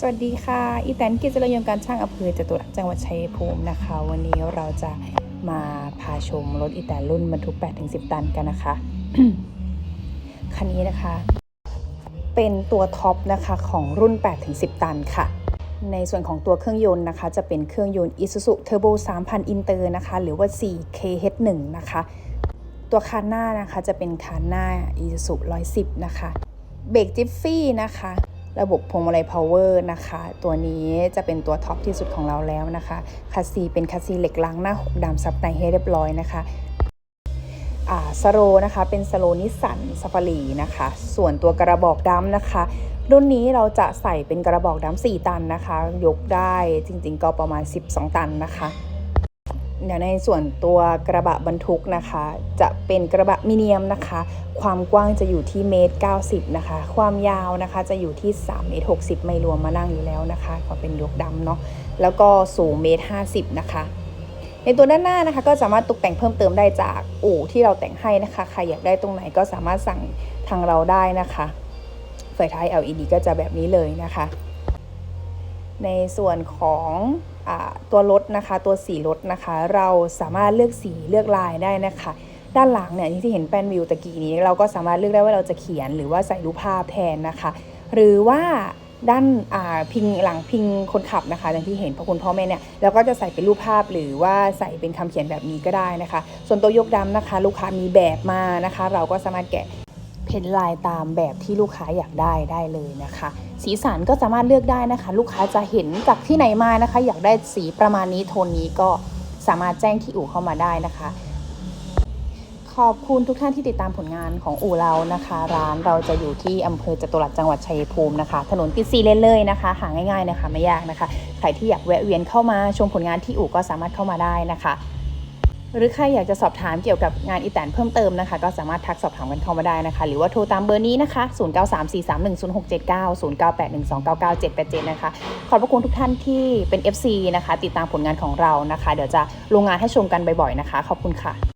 สวัสดีค่ะ อีแตนกิจรยนต์การช่างอำเภอจตุรัสจังหวัดชัยภูมินะคะ วันนี้เราจะมาพาชมรถอีแตนรุ่นบรรทุก8-10 ตันกันนะคะ คันนี้นะคะ เป็นตัวท็อปนะคะของรุ่น8-10 ตันค่ะ ในส่วนของตัวเครื่องยนต์นะคะ จะเป็นเครื่องยนต์ Isuzu Turbo 3000 Inter นะคะ หรือว่า 4KH1 นะคะ ตัวคานหน้านะคะจะเป็นคานหน้า Isuzu 110 นะคะ เบรกจิฟฟี่นะคะ ระบบพวงมาลัยพาวเวอร์นะคะ ตัวนี้จะเป็นตัวท็อปที่สุดของเราแล้วนะคะคัสซีเป็นคัสซีเหล็กล้างหน้าหกดำซับในให้เรียบร้อยนะคะอ่าสโลนะคะเป็นสโลนิสสันซาฟารีนะคะ ส่วนตัวกระบอกดำนะคะ รุ่นนี้เราจะใส่เป็นกระบอกดำ4ตันนะคะ ยกได้จริงๆก็ประมาณ 12 ตันนะคะ เดี๋ยวในส่วนตัวกระบะบรรทุกนะคะ จะเป็นกระบะมิเนียมนะคะ ความกว้างจะอยู่ที่เมตร90นะคะ ความยาวนะคะจะอยู่ที่3เมตร60 ไม่รวมมานั่งอยู่แล้วนะคะก็เป็นยกดำเนาะแล้วก็สูงเมตร50 นะคะ ในตัวด้านหน้านะคะ ก็สามารถตกแต่งเพิ่มเติมได้จากอู่ที่เราแต่งให้นะคะใครอยากได้ตรงไหนก็สามารถสั่งทางเราได้นะคะไฟท้าย LED ก็จะแบบนี้เลยนะคะ ในส่วนของ ตัวรถนะคะ ตัวสีรถนะคะ เราสามารถเลือกสีเลือกลายได้นะคะ ด้านหลังเนี่ยที่เห็นแป้นวิวตะกี้นี้ เราก็สามารถเลือกได้ว่าเราจะเขียนหรือว่าใส่รูปภาพแทนนะคะ หรือว่าด้านาพิงหลังพิงคนขับนะคะอย่างที่เห็นพอคุณพ่อแม่เนี่ยเราก็จะใส่เป็นรูปภาพหรือว่าใส่เป็นคำเขียนแบบนี้ก็ได้นะคะ ส่วนตัวยกดำนะคะ ลูกค้ามีแบบมานะคะ เราก็สามารถแกะ เพ้นลายตามแบบที่ลูกค้าอยากได้ได้เลยนะคะ สีสันก็สามารถเลือกได้นะคะ ลูกค้าจะเห็นจากที่ไหนมานะคะ อยากได้สีประมาณนี้โทนนี้ก็สามารถแจ้งที่อู่เข้ามาได้นะคะ ขอบคุณทุกท่านที่ติดตามผลงานของอู่เรานะคะ ร้านเราจะอยู่ที่อำเภอจตุรัสจังหวัดชัยภูมินะคะ ถนนติดซีเลนเลยนะคะ หาง่ายๆนะคะไม่ยากนะคะ ใครที่อยากแวะเวียนเข้ามาชมผลงานที่อู่ก็สามารถเข้ามาได้นะคะ หรือใครอยากจะสอบถามเกี่ยวกับงานอีแตนเพิ่มเติมนะคะ ก็สามารถทักสอบถามกันเข้ามาได้นะคะ หรือว่าโทรตามเบอร์นี้นะคะ 0934310679 0981299787 นะคะ ขอบพระคุณทุกท่านที่เป็น FC นะคะ ติดตามผลงานของเรานะคะ เดี๋ยวจะลงงานให้ชมกันบ่อยๆนะคะ ขอบคุณค่ะ